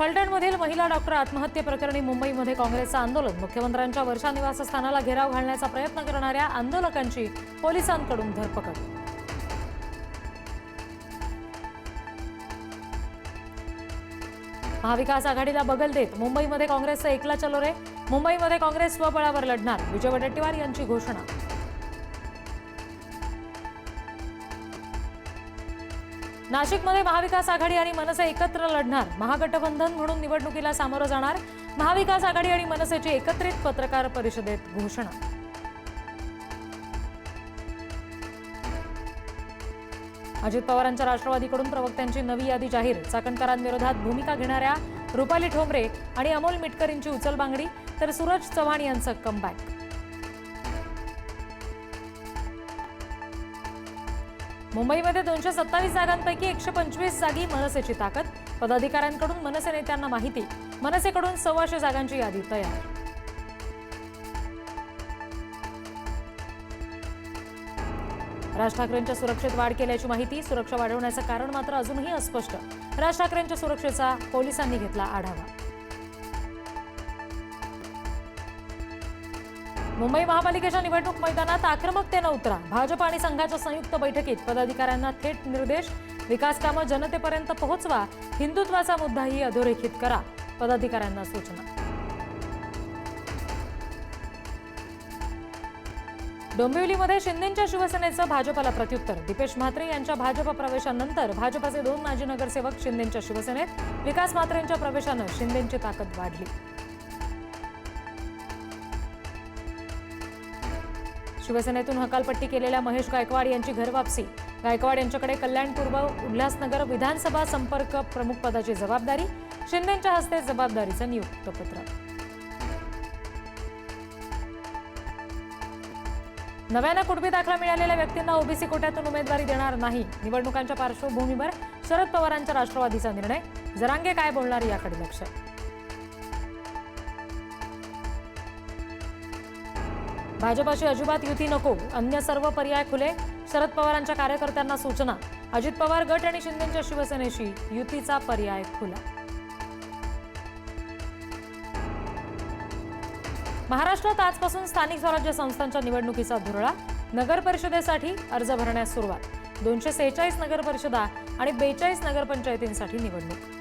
फलटणमधील महिला डॉक्टर आत्महत्येप्रकरणी मुंबईमध्ये काँग्रेसचं आंदोलन. मुख्यमंत्र्यांच्या वर्षा निवासस्थानाला घेराव घालण्याचा प्रयत्न करणाऱ्या आंदोलकांची पोलिसांकडून धरपकड. महाविकास आघाडीला बगल देत मुंबईमध्ये काँग्रेसचं एकला चलो रे. मुंबईमध्ये काँग्रेस स्वबळावर लढणार. विजय वडेट्टीवार यांची घोषणा. नाशिकमध्ये महाविकास आघाडी आणि मनसे एकत्र लढणार. महागठबंधन म्हणून निवडणुकीला सामोरं जाणार. महाविकास आघाडी आणि मनसेची एकत्रित पत्रकार परिषदेत घोषणा. अजित पवारांच्या राष्ट्रवादीकडून प्रवक्त्यांची नवी यादी जाहीर. चाकणकरांविरोधात भूमिका घेणाऱ्या रुपाली ठोंबरे आणि अमोल मिटकरींची उचलबांगडी तर सूरज चव्हाण यांचं कमबॅक मुंबईमध्ये दोनशे सत्तावीस जागांपैकी एकशे पंचवीस जागी मनसेची ताकद. पदाधिकाऱ्यांकडून मनसे नेत्यांना माहिती. मनसेकडून सव्वाशे जागांची यादी तयार. राज ठाकरेंच्या सुरक्षेत वाढ केल्याची माहिती सुरक्षा वाढवण्याचं कारण मात्र अजूनही अस्पष्ट. राज ठाकरेंच्या सुरक्षेचा पोलिसांनी घेतला आढावा. मुंबई महापालिकेच्या निवडणूक मैदानात आक्रमकतेनं उतरा. भाजप आणि संघाच्या संयुक्त बैठकीत पदाधिकाऱ्यांना थेट निर्देश विकास कामं जनतेपर्यंत पोहोचवा हिंदुत्वाचा मुद्दाही अधोरेखित करा पदाधिकाऱ्यांना सूचना. डोंबिवलीमध्ये शिंदेच्या शिवसेनेचं भाजपला प्रत्युत्तर. दीपेश म्हात्रे यांच्या भाजप प्रवेशानंतर भाजपचे दोन माजी नगरसेवक शिंदेच्या शिवसेनेत विकास म्हात्रेंच्या प्रवेशानं शिंदेची ताकद वाढली. शिवसेनेतून हकालपट्टी केलेल्या महेश गायकवाड यांची घरवापसी. गायकवाड यांच्याकडे कल्याणपूर्व उल्हासनगर विधानसभा संपर्क प्रमुख पदाची जबाबदारी शिंदेच्या हस्ते जबाबदारीचं नियुक्तपत्र नव्यानं कुटबी दाखला मिळालेल्या व्यक्तींना ओबीसी कोट्यातून उमेदवारी देणार नाही. निवडणुकांच्या पार्श्वभूमीवर शरद पवारांच्या राष्ट्रवादीचा निर्णय. जरांगे काय बोलणार याकडे लक्ष? भाजपाशी अजिबात युती नको अन्य सर्व पर्याय खुले शरद पवारांच्या कार्यकर्त्यांना सूचना. अजित पवार गट आणि शिंदेच्या शिवसेनेशी युतीचा पर्याय खुला. महाराष्ट्रात आजपासून स्थानिक स्वराज्य संस्थांच्या निवडणुकीचा धुरळा. नगर परिषदेसाठी अर्ज भरण्यास सुरुवात. दोनशे सेहेचाळीस नगर परिषदा आणि बेचाळीस नगरपंचायतींसाठी निवडणूक.